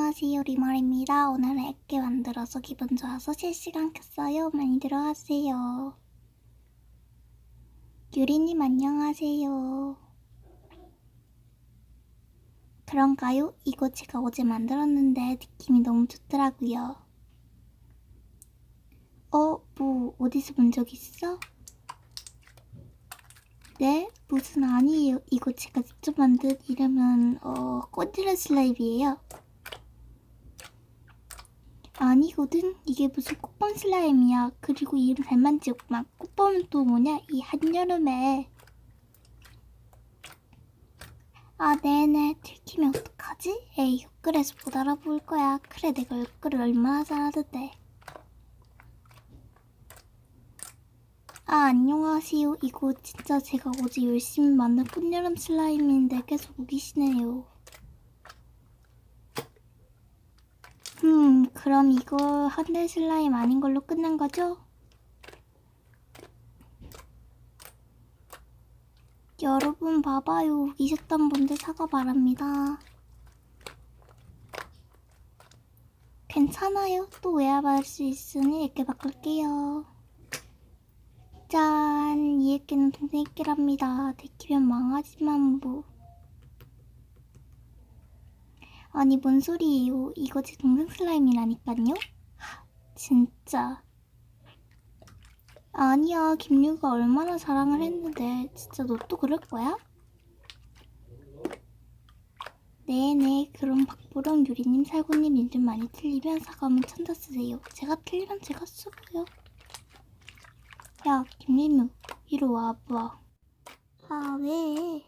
안녕하세요 리멀입니다. 오늘은 액게 만들어서 기분 좋아서 실시간 켰어요. 많이 들어가세요. 유리님 안녕하세요. 그런가요? 이거 제가 어제 만들었는데 느낌이 너무 좋더라고요. 어? 뭐 어디서 본 적 있어? 네? 무슨 아니에요. 이거 제가 직접 만든 이름은 어 꽃이라 슬라임이에요. 아니거든. 이게 무슨 꽃봄 슬라임이야. 그리고 이름 잘 만지고만. 꽃봄은 또 뭐냐? 이 한여름에. 아 네네. 들키면 어떡하지? 에이 댓글에서 못 알아볼 거야. 그래 내가 댓글을 얼마나 잘하던데. 아, 안녕하세요. 이거 진짜 제가 어제 열심히 만든 꽃여름 슬라임인데 계속 우기시네요. 그럼 이거 한달 슬라임 아닌 걸로 끝난 거죠? 여러분 봐봐요. 우기셨던 분들 사과 바랍니다. 괜찮아요. 또 외화받을 수 있으니 이렇게 바꿀게요. 짠! 이 애끼는 동생 애끼랍니다. 들키면 망하지만 뭐. 아니 뭔 소리예요? 이거 제 동생 슬라임이라니깐요? 하, 진짜. 아니야 김유가 얼마나 자랑을 했는데 진짜 너 또 그럴 거야? 네네 그럼 박보령 유리님 살구님 이름 많이 틀리면 사과문 천자 쓰세요. 제가 틀리면 제가 쓰고요. 야, 김민우, 이리 와봐. 아, 왜?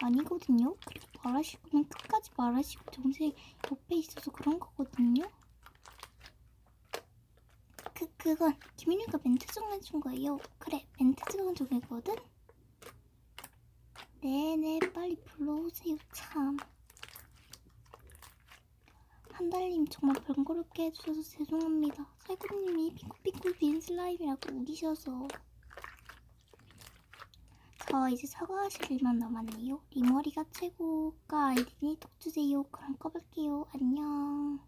아니거든요. 그리고 말하실 거면 끝까지 말하시고 동생 옆에 있어서 그런 거거든요. 그, 그건 김민우가 멘트 정해준 거예요. 그래, 멘트 정해거든? 네네, 빨리 불러오세요, 참. 한달님 정말 번거롭게 해주셔서 죄송합니다. 살구님이 삐꾸삐꾸 빈 슬라임이라고 우기셔서. 저 이제 사과하실 일만 남았네요. 리머리가 최고가 아이디니 톡 주세요. 그럼 꺼볼게요. 안녕.